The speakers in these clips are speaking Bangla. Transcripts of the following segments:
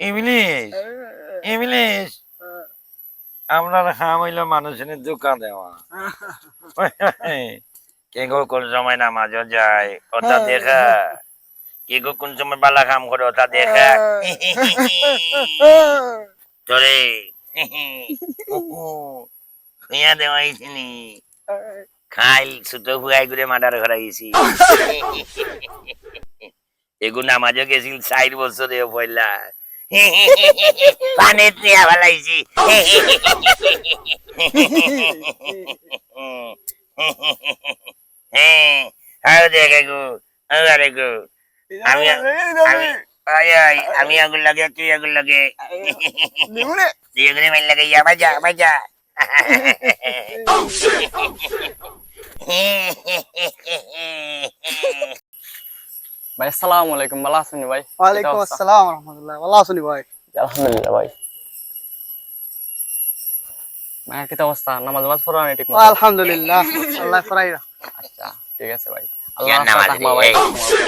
ইংলিশ ইংলিশ আপনার খাম হইল মানুষের দোকান দেওয়া। কে গো কোন সময় নামাজ যায় ওটা দেখা। কে গো কোন সময় বালা কাম করে ওটা দেখা। তোরে। খুঁয়া দেওয়াইছি নি। খাইল ছোট ফুয়াই করে মার্ডার করাইছি এগুলো নামাজও গেছিল চার বছরে পয়লা পানিত নিয়ে ফেলাইছি হ্যাঁ আর দেখে গো আরে গো। আমি আমি আগুন লাগে তুই আগুন লাগে। তুই আগুন লাগে বাজা বাজা ভাই আসসালামু আলাইকুম। ভালো আছেন ভাই? ওয়ালাইকুম আসসালাম রহমতুল্লাহ। ভালো আছো নি ভাই? আলহামদুলিল্লাহ ভাই। মায়ের কি অবস্থা? নামাজ নামাজ পড়া নাই ঠিক মতো? আলহামদুলিল্লাহ আল্লাহ ফরাইরা আচ্ছা ঠিক আছে ভাই।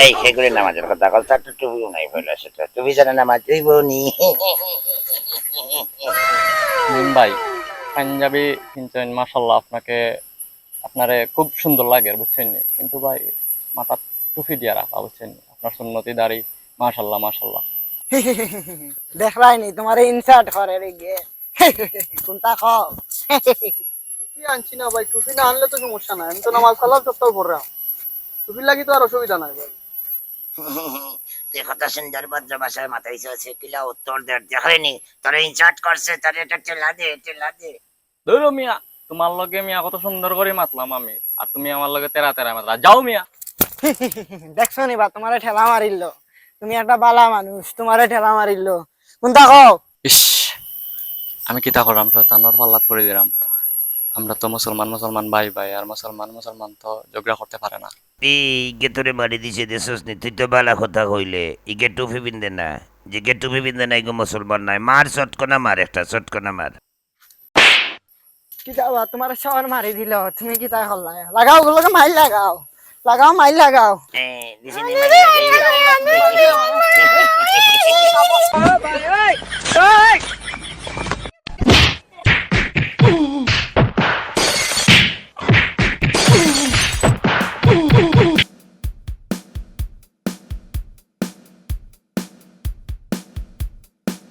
এই সেগুলি নামাজের কথা কথা তো টুপিও নাই বলে সেটা। জানা নামাজ হইব নি। মিম ভাই পাঞ্জাবি কিনছেন মাশাল্লাহ আপনাকে আপনারে খুব সুন্দর লাগে বুঝছেন নি? কিন্তু ভাই মাথা টুপি দিয়া রাখা বুঝছেন নি? আপনার সুন্নতি দাড়ি মাশাল্লাহ মাশাল্লাহ দেখ নি তোমার ইনসার্ট করে রে গে কোনটা খাও টুপি আনছি না ভাই টুপি না আনলে তো সমস্যা নাই আমি তো নামাজ সালাম সপ্তাহ পড়রা টুপি লাগি তো আর অসুবিধা নাই ভাই তুই কথা সুন্দর ভদ্র ভাষায় মাথায় আছে কিলা উত্তর দেখেনি তোর ইনচার্জ করছে তোর এটা টেলা দে টেলা দে ধরো মিয়া তোমার লগে মিয়া কত সুন্দর করে মাতলাম আমি। আর তুমি আমার লগে তেরা তেরা মাতলা। যাও মিয়া। দেখছ নি বা তোমারে ঠেলা মারিল। তুমি একটা বালা মানুষ তোমারে ঠেলা মারিল। কোনটা খাও ইস আমি কিতা করলাম? শয়তানোর পাল্লাত পড়ে দিলাম। আমরা তো মুসলমান মুসলমান ভাই ভাই আর মুসলমান মুসলমান তো ঝগড়া করতে পারে না। ইগে তোরে মারি দিছে দেশস নি? তুই তো বালা কথা কইলে। ইগে টুপি পিন্দে না। যে টুপি পিন্দে না ইগো মুসলমান নাই। মার চটকনা মার একটা চটকনা মার। কি যাবা তোমার শহর মারি দিল তুমি কি তাই হল লাগাও ওগুলোকে মাইল লাগাও লাগাও মাইল লাগাও